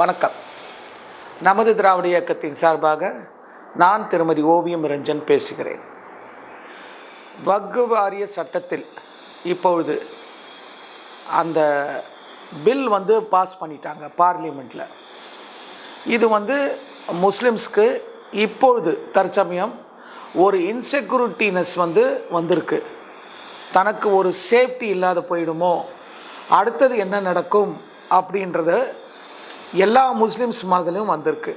வணக்கம். நமது திராவிட இயக்கத்தின் சார்பாக நான் திருமதி ஓவியம் ரஞ்சன் பேசுகிறேன். வக்கு வாரிய சட்டத்தில் இப்பொழுது அந்த பில் வந்து பாஸ் பண்ணிட்டாங்க பார்லிமெண்ட்டில் இது வந்து முஸ்லிம்ஸ்க்கு இப்பொழுது தற்சமயம் ஒரு இன்செக்யூரிட்டினஸ் வந்து வந்திருக்கு. தனக்கு ஒரு சேஃப்டி இல்லாத போயிடுமோ அடுத்தது என்ன நடக்கும் அப்படின்றத எல்லா முஸ்லிம்ஸ் மனதிலும் வந்திருக்கு.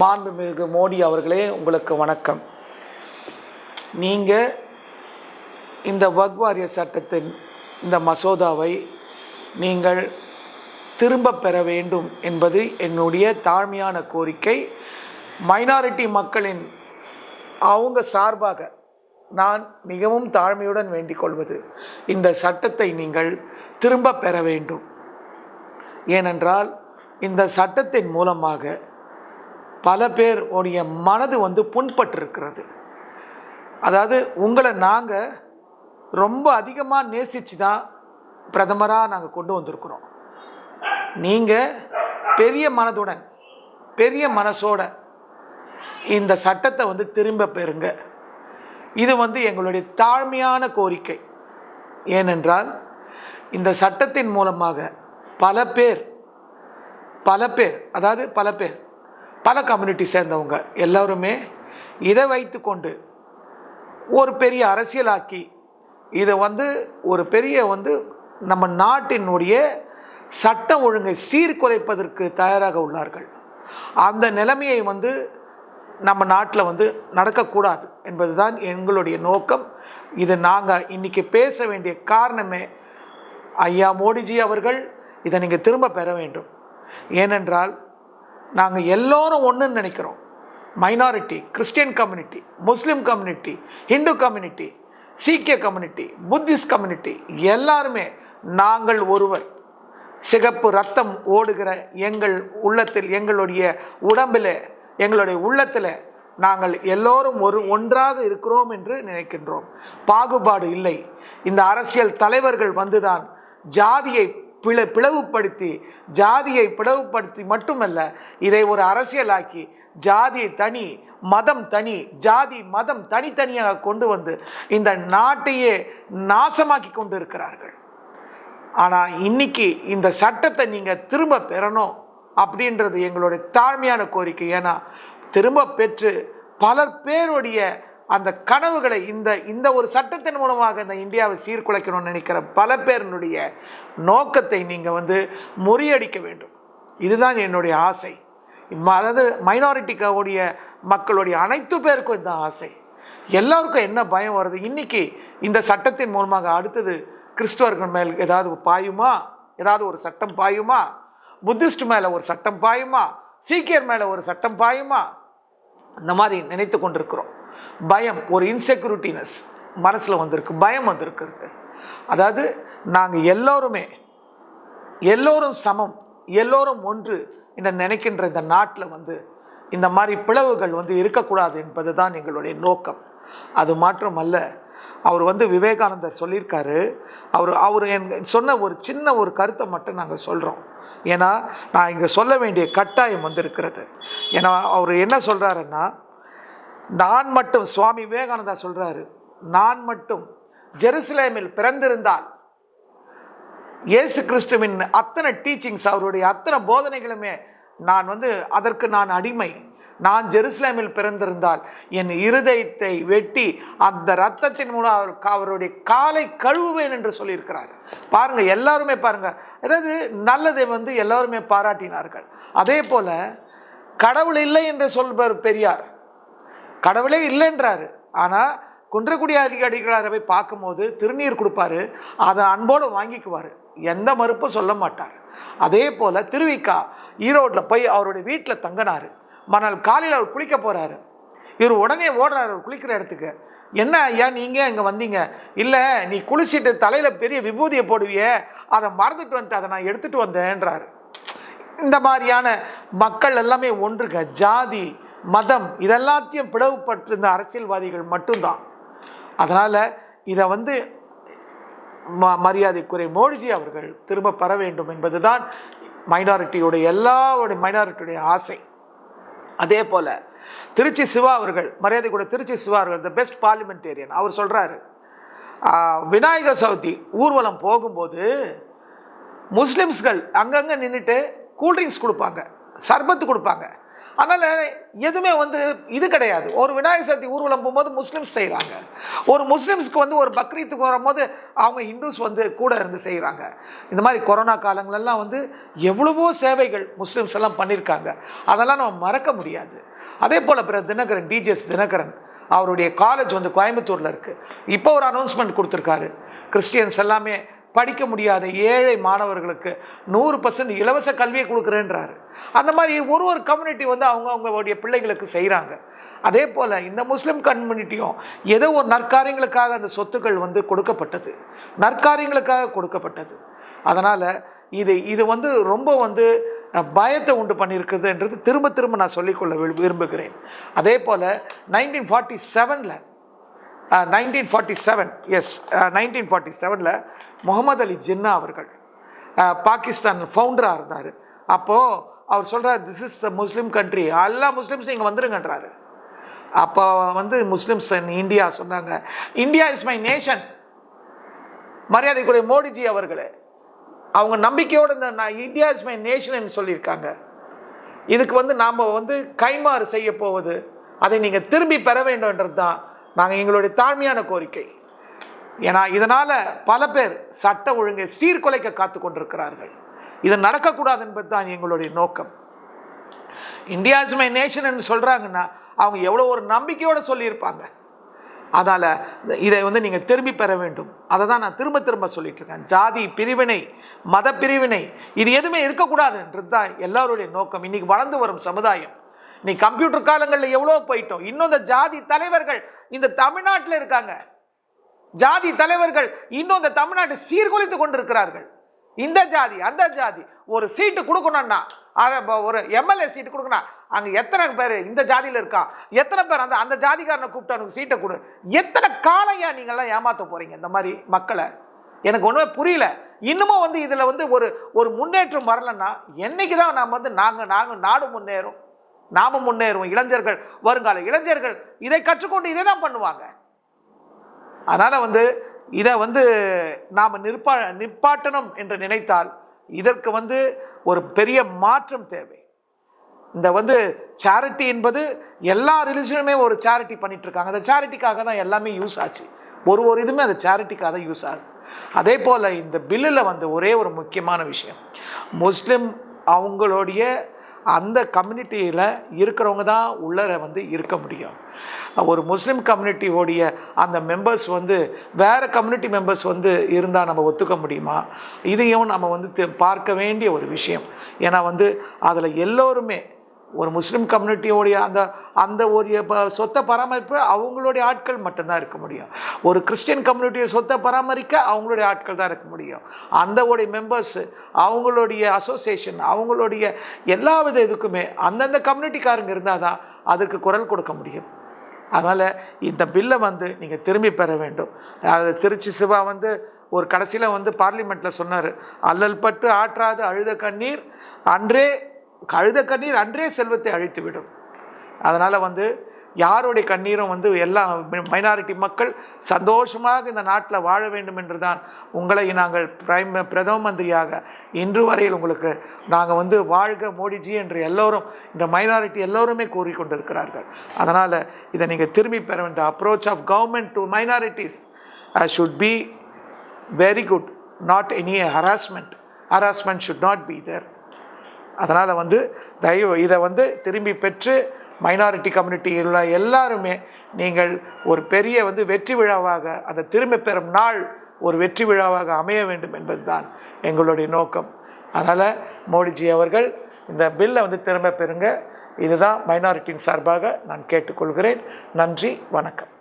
மாண்புமிகு மோடி அவர்களே உங்களுக்கு வணக்கம். நீங்கள் இந்த வக்வாரிய சட்டத்தின் இந்த மசோதாவை நீங்கள் திரும்ப பெற வேண்டும் என்பது என்னுடைய தாழ்மையான கோரிக்கை. மைனாரிட்டி மக்களின் அவங்க சார்பாக நான் மிகவும் தாழ்மையுடன் வேண்டிக் கொள்வது. இந்த சட்டத்தை நீங்கள் திரும்ப பெற வேண்டும். ஏனென்றால் இந்த சட்டத்தின் மூலமாக பல பேர் உடைய மனது வந்து புண்பட்டிருக்கிறது. அதாவது உங்களை நாங்கள் ரொம்ப அதிகமாக நேசித்து தான் பிரதமராக நாங்கள் கொண்டு வந்திருக்கிறோம். நீங்கள் பெரிய மனதுடன் பெரிய மனசோட இந்த சட்டத்தை வந்து திரும்ப பெறுங்க. இது வந்து எங்களுடைய தாழ்மையான கோரிக்கை. ஏனென்றால் இந்த சட்டத்தின் மூலமாக பல பேர் பல பேர் அதாவது பல பேர் பல கம்யூனிட்டி சேர்ந்தவங்க எல்லோருமே இதை வைத்துக்கொண்டு ஒரு பெரிய அரசியலாக்கி இதை வந்து ஒரு பெரிய வந்து நம்ம நாட்டினுடைய சட்டம் ஒழுங்கை சீர்குலைப்பதற்கு தயாராக உள்ளார்கள். அந்த நிலைமையை வந்து நம்ம நாட்டில் வந்து நடக்கக்கூடாது என்பதுதான் எங்களுடைய நோக்கம். இது நாங்கள் இன்றைக்கி பேச வேண்டிய காரணமே ஐயா மோடிஜி அவர்கள் இதை நீங்கள் திரும்ப பெற வேண்டும். ஏனென்றால் நாங்கள் எல்லோரும் ஒன்றுன்னு நினைக்கிறோம். Minority Christian community Muslim community Hindu community சீக்கிய கம்யூனிட்டி புத்திஸ்ட் கம்யூனிட்டி எல்லாருமே நாங்கள் ஒருவர். சிகப்பு ரத்தம் ஓடுகிற எங்கள் உள்ளத்தில் எங்களுடைய உடம்பில் எங்களுடைய உள்ளத்தில் நாங்கள் எல்லோரும் ஒரு ஒன்றாக இருக்கிறோம் என்று நினைக்கின்றோம். பாகுபாடு இல்லை. இந்த அரசியல் தலைவர்கள் வந்துதான் ஜாதியை பிள பிளவுபடுத்தி ஜாதியை பிளவுபடுத்தி மட்டுமல்ல இதை ஒரு அரசியலாக்கி ஜாதி தனி மதம் தனி ஜாதி மதம் தனித்தனியாக கொண்டு வந்து இந்த நாட்டையே நாசமாக்கி கொண்டு இருக்கிறார்கள் ஆனால் இன்னைக்கு இந்த சட்டத்தை நீங்கள் திரும்ப பெறணும் அப்படின்றது எங்களுடைய தாழ்மையான கோரிக்கை. ஏன்னா திரும்ப பெற்று பலர் பேருடைய அந்த கனவுகளை இந்த இந்த ஒரு சட்டத்தின் மூலமாக இந்த இந்தியாவை சீர்குலைக்கணும்னு நினைக்கிற பல பேரினுடைய நோக்கத்தை நீங்கள் வந்து முறியடிக்க வேண்டும். இதுதான் என்னுடைய ஆசை. அதாவது மைனாரிட்டிக்காவுடைய மக்களுடைய அனைத்து பேருக்கும் இந்த ஆசை. எல்லாருக்கும் என்ன பயம் வருது? இன்றைக்கி இந்த சட்டத்தின் மூலமாக அடுத்தது கிறிஸ்துவர்கள் மேல் ஏதாவது பாயுமா? ஏதாவது ஒரு சட்டம் பாயுமா? புத்திஸ்ட் மேலே ஒரு சட்டம் பாயுமா? சீக்கியர் மேலே ஒரு சட்டம் பாயுமா? இந்த மாதிரி நினைத்து கொண்டிருக்கிறோம். பயம் ஒரு இன்செக்யூரிட்டினஸ் மனசில் வந்திருக்கு பயம் வந்திருக்கிறது அதாவது நாங்கள் எல்லோருமே எல்லோரும் சமம் எல்லோரும் ஒன்று என்று நினைக்கின்ற இந்த நாட்டில் வந்து இந்த மாதிரி பிளவுகள் வந்து இருக்கக்கூடாது என்பது தான் எங்களுடைய நோக்கம். அது மாற்றமல்ல அவர் வந்து விவேகானந்தர் சொல்லியிருக்காரு. அவர் அவர் என் சொன்ன ஒரு சின்ன ஒரு கருத்தை மட்டும் நாங்கள் சொல்கிறோம் ஏன்னா நான் இங்கே சொல்ல வேண்டிய கட்டாயம் வந்திருக்கிறது. ஏன்னா அவர் என்ன சொல்கிறாருன்னா நான் மட்டும் சுவாமி விவேகானந்தா சொல்கிறாரு நான் மட்டும் ஜெருசலேமில் பிறந்திருந்தால் இயேசு கிறிஸ்துவின் அத்தனை டீச்சிங்ஸ் அவருடைய அத்தனை போதனைகளுமே நான் வந்து அதற்கு நான் அடிமை. நான் ஜெருசலேமில் பிறந்திருந்தால் என் இருதயத்தை வெட்டி அந்த ரத்தத்தின் மூலம் அவர் அவருடைய காலை கழுவுவேன் என்று சொல்லியிருக்கிறார். பாருங்க எல்லாருமே பாருங்க. அதாவது நல்லதை வந்து எல்லாருமே பாராட்டினார்கள். அதே போல கடவுள் இல்லை என்று சொல்பவர் பெரியார். கடவுளே இல்லைன்றாரு. ஆனால் குன்றக்குடி அதிகாரிகளை போய் பார்க்கும்போது திருநீர் கொடுப்பாரு அதை அன்போடு வாங்கிக்குவார். எந்த மறுப்பும் சொல்ல மாட்டார். அதே போல் திருவிக்கா ஈரோட்டில் போய் அவருடைய வீட்டில் தங்கினார். மறுநாள் காலையில் அவர் குளிக்க போகிறாரு இவர் உடனே ஓடுறாரு அவர் குளிக்கிற இடத்துக்கு. என்ன ஐயா நீங்கள் இங்கே வந்தீங்க? இல்லை நீ குளிச்சிட்டு தலையில் பெரிய விபூதியை போடுவியே அதை மறந்துட்டு வந்துட்டு அதை நான் எடுத்துகிட்டு வந்தேன்றாரு. இந்த மாதிரியான மக்கள் எல்லாமே ஒன்றுங்க ஜாதி மதம் இதெல்லாத்தையும் பிளவுபட்டிருந்த அரசியல்வாதிகள் மட்டும்தான். அதனால் இதை வந்து ம மரியாதைக்குறை மோடிஜி அவர்கள் திரும்ப பெற வேண்டும் என்பதுதான் மைனாரிட்டியுடைய எல்லாருடைய மைனாரிட்டியுடைய ஆசை. அதே போல் திருச்சி சிவா அவர்கள் மரியாதை கூட திருச்சி சிவா அவர்கள் த பெஸ்ட் பார்லிமெண்டேரியன் அவர் சொல்கிறாரு விநாயகர் சவுதி ஊர்வலம் போகும்போது முஸ்லிம்ஸ்கள் அங்கங்கே நின்றுட்டு கூல்ட்ரிங்க்ஸ் கொடுப்பாங்க சர்பத்து கொடுப்பாங்க. அதனால் எதுவுமே வந்து இது கிடையாது. ஒரு விநாயகர் சதுர்த்தி ஊர்வலம் போகும்போது முஸ்லீம்ஸ் செய்கிறாங்க ஒரு முஸ்லீம்ஸ்க்கு வந்து ஒரு பக்ரீத்துக்கு வரும்போது அவங்க இந்துஸ் வந்து கூட இருந்து செய்கிறாங்க இந்த மாதிரி கொரோனா காலங்களெல்லாம் வந்து எவ்வளவோ சேவைகள் முஸ்லீம்ஸ் எல்லாம் பண்ணியிருக்காங்க அதெல்லாம் நம்ம மறக்க முடியாது. அதே போல் பிற தினகரன் டிஜிஎஸ் தினகரன் அவருடைய காலேஜ் வந்து கோயம்புத்தூரில் இருக்குது இப்போ ஒரு அனௌன்ஸ்மெண்ட் கொடுத்துருக்காரு. கிறிஸ்டியன்ஸ் எல்லாமே படிக்க முடியாத ஏழை மாணவர்களுக்கு நூறு பர்சன்ட் இலவச கல்வியை கொடுக்குறேன்றாரு. அந்த மாதிரி ஒரு ஒரு கம்யூனிட்டி வந்து அவங்க அவங்களுடைய பிள்ளைகளுக்கு செய்கிறாங்க அதே போல் இந்த முஸ்லீம் கம்யூனிட்டியும் ஏதோ ஒரு நற்காரியங்களுக்காக அந்த சொத்துக்கள் வந்து கொடுக்கப்பட்டது. நற்காரியங்களுக்காக கொடுக்கப்பட்டது. அதனால் இது இது வந்து ரொம்ப வந்து பயத்தை உண்டு பண்ணியிருக்குதுன்றது திரும்ப திரும்ப நான் சொல்லிக்கொள்ள விரும்புகிறேன். அதே போல் நைன்டீன் ஃபார்ட்டி செவனில் nineteen forty seven yes nineteen forty செவனில் முகமது அலி ஜின்னா அவர்கள் பாகிஸ்தான் ஃபவுண்டராக இருந்தார். அப்போது அவர் சொல்கிறார் this is the Muslim country எல்லா முஸ்லீம்ஸும் இங்கே வந்துருங்கன்றாரு. அப்போ வந்து முஸ்லீம்ஸ் இன் இந்தியா சொன்னாங்க இந்தியா இஸ் மை நேஷன் மரியாதைக்குரிய மோடிஜி அவர்களே அவங்க நம்பிக்கையோடு இந்த நான் இந்தியா இஸ் மை நேஷன் சொல்லியிருக்காங்க. இதுக்கு வந்து நாம் வந்து கைமாறு செய்ய போவது அதை நீங்கள் திரும்பி பெற வேண்டும்ன்றது தான் நாங்கள் எங்களுடைய தாழ்மையான கோரிக்கை. ஏன்னா இதனால் பல பேர் சட்ட ஒழுங்கை சீர்குலைக்க காத்து கொண்டிருக்கிறார்கள். இது நடக்கக்கூடாது என்பது தான் எங்களுடைய நோக்கம். இந்தியா இஸ் மை நேஷன் சொல்கிறாங்கன்னா அவங்க எவ்வளோ ஒரு நம்பிக்கையோடு சொல்லியிருப்பாங்க. அதனால் இதை வந்து நீங்கள் திரும்பி பெற வேண்டும். அதை தான் நான் திரும்ப திரும்ப சொல்லிட்டு இருக்கேன். ஜாதி பிரிவினை மத பிரிவினை இது எதுவுமே இருக்கக்கூடாதுன்றது தான் எல்லாருடைய நோக்கம். இன்றைக்கி வளர்ந்து வரும் சமுதாயம். நீ கம்ப்யூட்டர் காலங்களில் எவ்வளோ போயிட்டோம்? இன்னும் இந்த ஜாதி தலைவர்கள் இந்த தமிழ்நாட்டில் இருக்காங்க. ஜாதி தலைவர்கள் இன்னும் இந்த தமிழ்நாட்டை சீர்குலைத்து கொண்டிருக்கிறார்கள். இந்த ஜாதி அந்த ஜாதி ஒரு சீட்டு கொடுக்கணும்னா ஒரு எம்எல்ஏ சீட்டு கொடுக்கணும் அங்கே எத்தனை பேர் இந்த ஜாதியில் இருக்கான் எத்தனை பேர் அந்த அந்த ஜாதிக்காரனை கூப்பிட்டு அவனுக்கு சீட்டை கொடு. எத்தனை காலையா நீங்கள்லாம் ஏமாற்ற போகிறீங்க இந்த மாதிரி மக்களை? எனக்கு ஒன்றுமே புரியல. இன்னமும் வந்து இதில் வந்து ஒரு ஒரு முன்னேற்றம் வரலன்னா என்னைக்கு தான் நாம் வந்து நாங்கள் நாங்கள் நாடு முன்னேறும்? நாம முன்னேறுவோம். இளைஞர்கள் வருங்கால இளைஞர்கள் இதை கற்றுக்கொண்டு இதை தான் பண்ணுவாங்க. அதனால் வந்து இதை வந்து நாம் நிற்பா நிப்பாட்டணும் என்று நினைத்தால் இதற்கு வந்து ஒரு பெரிய மாற்றம் தேவை. இந்த வந்து சேரிட்டி என்பது எல்லா ரிலிஜனுமே ஒரு சேரிட்டி பண்ணிட்டு இருக்காங்க அந்த சேரிட்டிக்காக தான் எல்லாமே யூஸ் ஆச்சு. ஒரு ஒரு இதுவுமே அந்த சேரிட்டிக்காக தான் யூஸ் ஆகுது. அதே போல் இந்த பில்லில் வந்து ஒரே ஒரு முக்கியமான விஷயம். முஸ்லீம் அவங்களுடைய அந்த கம்யூனிட்டியில் இருக்கிறவங்க தான் உள்ளர வந்து இருக்க முடியும். ஒரு முஸ்லீம் கம்யூனிட்டியோடைய அந்த மெம்பர்ஸ் வந்து வேறு கம்யூனிட்டி மெம்பர்ஸ் வந்து இருந்தால் நம்ம ஒத்துக்க முடியுமா? இதையும் நம்ம வந்து பார்க்க வேண்டிய ஒரு விஷயம். ஏன்னா வந்து அதில் எல்லோருமே ஒரு முஸ்லீம் கம்யூனிட்டியோடைய அந்த அந்த ஒரு ப- சொத்தை பராமரிப்பு அவங்களுடைய ஆட்கள் மட்டும்தான் இருக்க முடியும். ஒரு கிறிஸ்டியன் கம்யூனிட்டியை சொத்தை பராமரிக்க அவங்களுடைய ஆட்கள் தான் இருக்க முடியும். அந்த உடைய மெம்பர்ஸு அவங்களுடைய அசோசியேஷன் அவங்களுடைய எல்லா வித இதுக்குமே அந்தந்த கம்யூனிட்டிக்காரங்க இருந்தால் தான் அதுக்கு குரல் கொடுக்க முடியும். அதனால் இந்த பில்லை வந்து நீங்கள் திரும்பி பெற வேண்டும். அது திருச்சி சிவா வந்து ஒரு கடைசியில் வந்து பார்லிமெண்ட்டில் சொன்னார் அல்லல் பட்டு ஆற்றாது அழுத கண்ணீர் அன்றே கழுத கண்ணீர் அன்றே செல்வத்தை அழித்து விடும். அதனால் வந்து யாருடைய கண்ணீரும் வந்து எல்லா மைனாரிட்டி மக்கள் சந்தோஷமாக இந்த நாட்டில் வாழ வேண்டும் என்று தான் உங்களை நாங்கள் பிரைம் பிரதம மந்திரியாக இன்று வரையில் உங்களுக்கு நாங்கள் வந்து வாழ்க மோடிஜி என்று எல்லோரும் இந்த மைனாரிட்டி எல்லோருமே கூறிக்கொண்டிருக்கிறார்கள். அதனால் இதை நீங்கள் திரும்பி பெற வேண்டிய approach of government to minorities should be very good not any harassment harassment should not be there அதனால் வந்து தயவு இதை வந்து திரும்பி பெற்று மைனாரிட்டி கம்யூனிட்டியில் உள்ள எல்லாருமே நீங்கள் ஒரு பெரிய வந்து வெற்றி விழாவாக அந்த திரும்ப பெறும் நாள் ஒரு வெற்றி விழாவாக அமைய வேண்டும் என்பதுதான் எங்களுடைய நோக்கம். அதனால் மோடிஜி அவர்கள் இந்த பில்லை வந்து திரும்ப பெறுங்க. இதுதான் மைனாரிட்டியின் சார்பாக நான் கேட்டுக்கொள்கிறேன். நன்றி வணக்கம்.